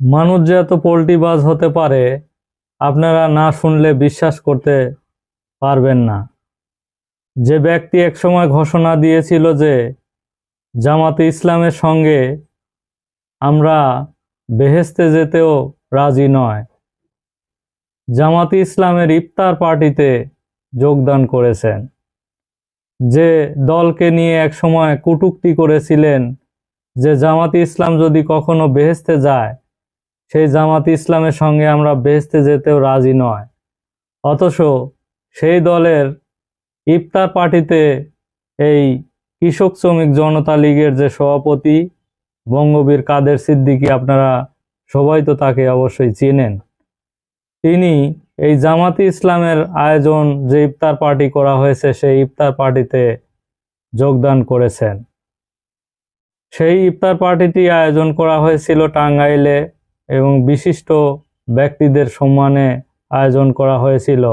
মানুষ যে এত পোল্টিবাজ হতে পারে, আপনারা না শুনলে বিশ্বাস করতে পারবেন না। যে ব্যক্তি একসময় ঘোষণা দিয়েছিল যে জামাতে ইসলামের সঙ্গে আমরা বেহেস্তে যেতেও রাজি নয়, জামাতে ইসলামের ইফতার পার্টিতে যোগদান করেছেন, যে দলকে নিয়ে একসময় কটূক্তি করেছিলেন, যে জামাতে ইসলাম যদি কখনো বেহেস্তে যায় সেই জামাত ইসলামের সঙ্গে আমরা বেহেস্তে যেতেও রাজি নয়। অথচ সেই দলের ইফতার পার্টিতে এই কৃষক শ্রমিক জনতা লীগের যে সভাপতি বঙ্গবীর কাদের সিদ্দিকী, আপনারা সবাই তো তাকে অবশ্যই চেনেন। তিনি এই জামাতি ইসলামের আয়োজন যে ইফতার পার্টি করা হয়েছে, সেই ইফতার পার্টিতে যোগদান করেছেন। সেই ইফতার পার্টিটি আয়োজন করা হয়েছিল টাঙ্গাইলে এবং বিশিষ্ট ব্যক্তিদের সম্মানে আয়োজন করা হয়েছিল।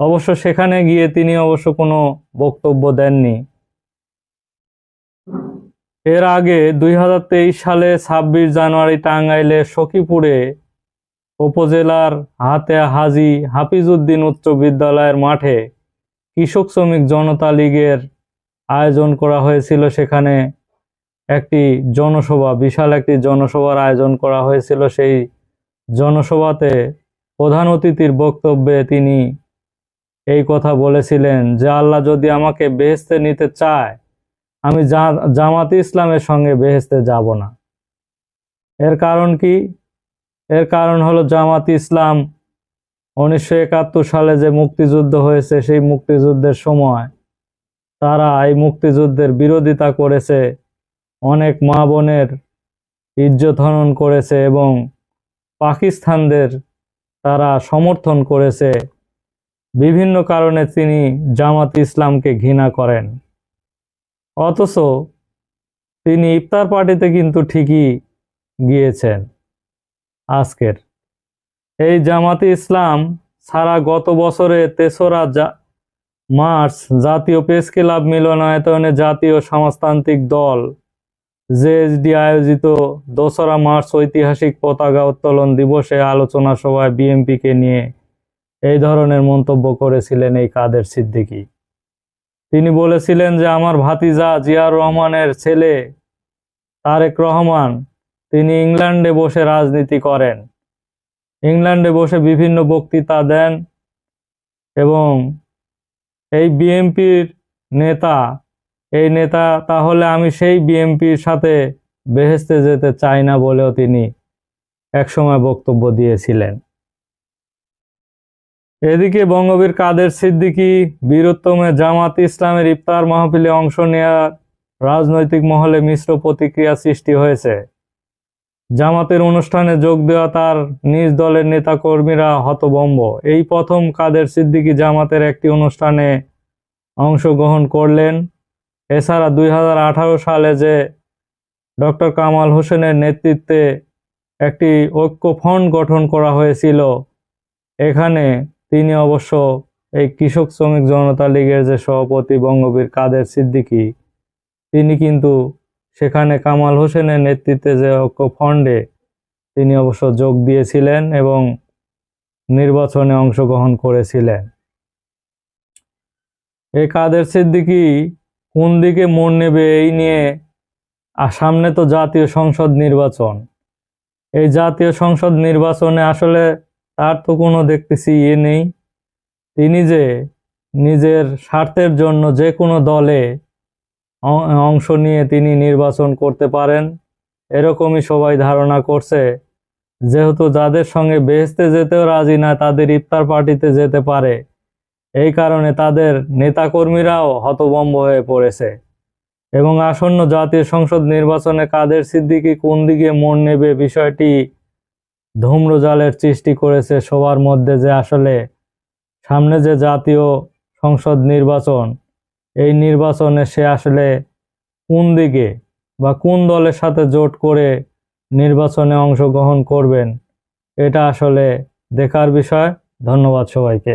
অবশ্য সেখানে গিয়ে তিনি অবশ্য কোনো বক্তব্য দেননি। এর আগে দুই হাজার তেইশ সালে ছাব্বিশ জানুয়ারি টাঙ্গাইলে সখীপুরে উপজেলার হাতে হাজি হাফিজউদ্দিন উচ্চ বিদ্যালয়ের মাঠে কৃষক শ্রমিক জনতা লীগের আয়োজন করা হয়েছিল। সেখানে একটি জনসভা, বিশাল একটি জনসভার আয়োজন করা হয়েছিল। সেই জনসভাতে প্রধান অতিথির বক্তব্যে তিনি এই কথা বলেছিলেন যে, আল্লাহ যদি আমাকে বেহেস্তে নিতে চায়, আমি জামাত ইসলামের সঙ্গে বেহেস্তে যাব না। এর কারণ কি? এর কারণ হলো জামাত ইসলাম উনিশশো একাত্তর সালে যে মুক্তিযুদ্ধ হয়েছে, সেই মুক্তিযুদ্ধের সময় তারা এই মুক্তিযুদ্ধের বিরোধিতা করেছে। অনেক মা বোনের ইজ্জত হনন করেছে এবং পাকিস্তানদের তারা সমর্থন করেছে। বিভিন্ন কারণে তিনি জামাত ইসলামকে ঘৃণা করেন। অথচ তিনি ইফতার পার্টিতে কিন্তু ঠিকই গিয়েছেন আজকের। এই জামাতে ইসলাম সারা গত বছরে তেসরা মার্চ জাতীয় প্রেস ক্লাব মিলনায়তনে জাতীয় সমাজতান্ত্রিক দল জেএসডি আয়োজিত দোসরা মার্চ ঐতিহাসিক পতাকা উত্তোলন দিবসে আলোচনা সভায় বিএনপিকে নিয়ে এই ধরনের মন্তব্য করেছিলেন এই কাদের সিদ্দিকী। তিনি বলেছিলেন যে, আমার ভাতিজা জিয়ার রহমানের ছেলে তারেক রহমান, তিনি ইংল্যান্ডে বসে রাজনীতি করেন। ইংল্যান্ডে বসে বিভিন্ন বক্তৃতা দেন এবং এই বিএনপির নেতা এই নেতা, তাহলে আমি সেই বিএনপির সাথে বেহেস্তে যেতে চাই না বলেও তিনি একসময় বক্তব্য দিয়েছিলেন। এদিকে বঙ্গবীর কাদের সিদ্দিকী বীরোত্তমে জামাত ইসলামের ইফতার মাহফিলে অংশ নেওয়ার রাজনৈতিক মহলে মিশ্র প্রতিক্রিয়া সৃষ্টি হয়েছে। জামাতের অনুষ্ঠানে যোগ দেওয়া তার নিজ দলের নেতাকর্মীরা হতবম্ব। এই প্রথম কাদের সিদ্দিকী জামাতের একটি অনুষ্ঠানে অংশগ্রহণ করলেন। এছাড়া দুই হাজার আঠারো সালে যে ডক্টর কামাল হোসেনের নেতৃত্বে একটি ঐক্য ফ্রন্ট গঠন করা হয়েছিল, এখানে তিনি অবশ্য এই কৃষক শ্রমিক জনতা লীগের যে সভাপতি বঙ্গবীর কাদের সিদ্দিকী, তিনি কিন্তু সেখানে কামাল হোসেনের নেতৃত্বে যে ঐক্য ফ্রন্টে তিনি অবশ্য যোগ দিয়েছিলেন এবং নির্বাচনে অংশগ্রহণ করেছিলেন। এই কাদের সিদ্দিকী কোন দিকে মন নেবে এই নিয়ে? আর সামনে তো জাতীয় সংসদ নির্বাচন। এই জাতীয় সংসদ নির্বাচনে আসলে তার তো কোনো দেখতেছি ইয়ে নেই। তিনি যে নিজের স্বার্থের জন্য যে কোনো দলে অংশ নিয়ে তিনি নির্বাচন করতে পারেন, এরকমই সবাই ধারণা করছে। যেহেতু যাদের সঙ্গে বেহেস্তে যেতেও রাজি না, তাদের ইফতার পার্টিতে যেতে পারে। এই কারণে তাদের নেতাকর্মীরাও হতভম্ব হয়ে পড়েছে। এবং আসন্ন জাতীয় সংসদ নির্বাচনে কাদের সিদ্দিকি কোন দিকে মন নেবে বিষয়টি ধূম্রজালের সৃষ্টি করেছে সবার মধ্যে যে আসলে সামনে যে জাতীয় সংসদ নির্বাচন, এই নির্বাচনে সে আসলে কোন দিকে বা কোন দলের সাথে জোট করে নির্বাচনে অংশগ্রহণ করবেন, এটা আসলে দেখার বিষয়। ধন্যবাদ সবাইকে।